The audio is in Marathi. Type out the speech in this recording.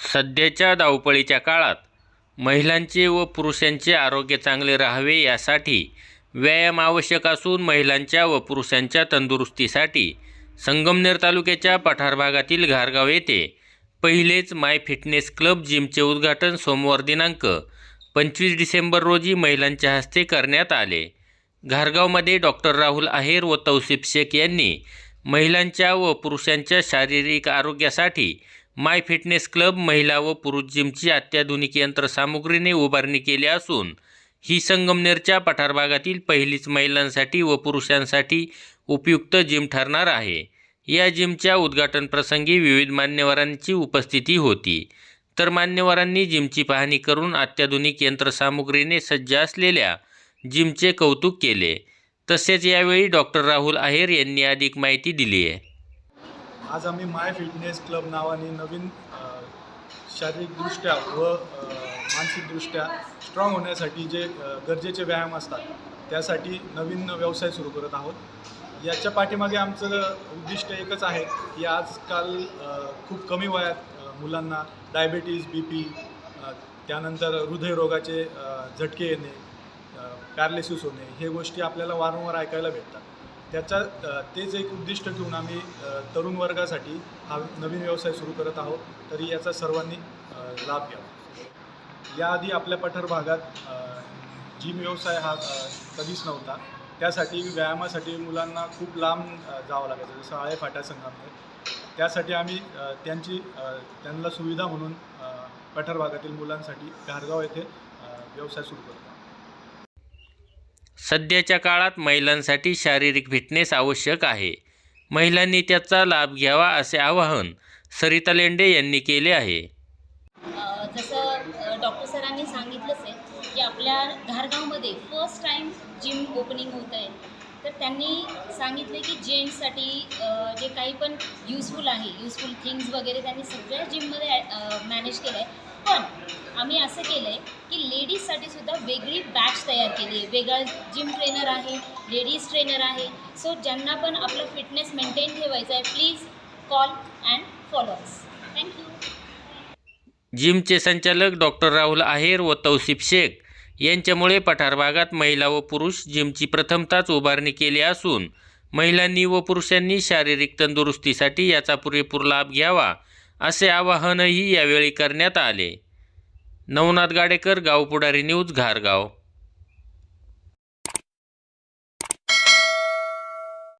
सध्याच्या धावपळीच्या काळात महिलांचे व पुरुषांचे आरोग्य चांगले राहावे यासाठी व्यायाम आवश्यक असून महिलांच्या व पुरुषांच्या तंदुरुस्तीसाठी संगमनेर तालुक्याच्या पठार भागातील घारगाव येथे पहिलेच माय फिटनेस क्लब जिमचे उद्घाटन सोमवार दिनांक पंचवीस डिसेंबर रोजी महिलांच्या हस्ते करण्यात आले. घारगावमध्ये डॉक्टर राहुल आहेर व तौसिफ शेख यांनी महिलांच्या व पुरुषांच्या शारीरिक आरोग्यासाठी माय फिटनेस क्लब महिला व पुरुष जिमची अत्याधुनिक यंत्रसामुग्रीने उभारणी केली असून ही संगमनेरच्या पठार भागातील पहिलीच महिलांसाठी व पुरुषांसाठी उपयुक्त जिम ठरणार आहे. या जिमच्या उद्घाटनप्रसंगी विविध मान्यवरांची उपस्थिती होती. तर मान्यवरांनी जिमची पाहणी करून अत्याधुनिक यंत्रसामुग्रीने सज्ज असलेल्या जिमचे कौतुक केले. तसेच यावेळी डॉक्टर राहुल आहेर यांनी अधिक माहिती दिली आहे आज आम्ही माय फिटनेस क्लब नावाने नवीन शारीरिकदृष्ट्या व मानसिकदृष्ट्या स्ट्रॉंग होण्यासाठी जे गरजेचे व्यायाम असतात त्यासाठी नवीन व्यवसाय सुरू करत आहोत. याच्या पाठीमागे आमचं उद्दिष्ट एकच आहे की आजकाल खूप कमी वयात मुलांना डायबेटीज बी पी त्यानंतर हृदयरोगाचे झटके येणे पॅरालिसिस होणे हे गोष्टी आपल्याला वारंवार ऐकायला भेटतात. त्याचा तेच एक उद्दिष्ट घेऊन आम्ही तरुण वर्गासाठी हा नवीन व्यवसाय सुरू करत आहोत. तरी याचा सर्वांनी लाभ घ्यावा याआधी आपल्या पठार भागात जिम व्यवसाय हा कधीच नव्हता. त्यासाठी व्यायामासाठी मुलांना खूप लांब जावं लागायचं जसं आळे फाट्या संघामध्ये. त्यासाठी आम्ही त्यांची त्यांना सुविधा म्हणून पठार भागातील मुलांसाठी घारगाव येथे व्यवसाय सुरू करतो. सध्याच्या काळात महिलांसाठी शारीरिक फिटनेस आवश्यक आहे. महिलांनी त्याचा लाभ घ्यावा असे आवाहन सरिता लेंडे यांनी केले आहे. जसं डॉक्टर सरांनी सांगितलंच आहे की आपल्या धारगावमध्ये फर्स्ट टाईम जिम ओपनिंग होत आहे. तर त्यांनी सांगितले की जेंट्ससाठी जे काही पण युजफुल आहे युजफुल थिंग्स वगैरे त्यांनी सगळ्या जिममध्ये मॅनेज केलं आहे पण आम्ही असं केलं आहे की लेडीजसाठी सुद्धा वेगळी बॅच तयार केली आहे. वेगळा जिम ट्रेनर आहे लेडीज ट्रेनर आहे. सो ज्यांना पण आपलं फिटनेस मेंटेन ठेवायचं आहे please call and followers thank you जिमचे संचालक डॉक्टर राहुल आहेर व तौसिफ शेख. यांच्यामुळे पठार भागात महिला व पुरुष जिमची प्रथमताच उभारणी केली असून महिलांनी व पुरुषांनी शारीरिक तंदुरुस्तीसाठी याचा पुरेपूर लाभ घ्यावा असे आवाहनही यावेळी करण्यात आले. नवनाथ गाडेकर गावपुढारी न्यूज घारगाव.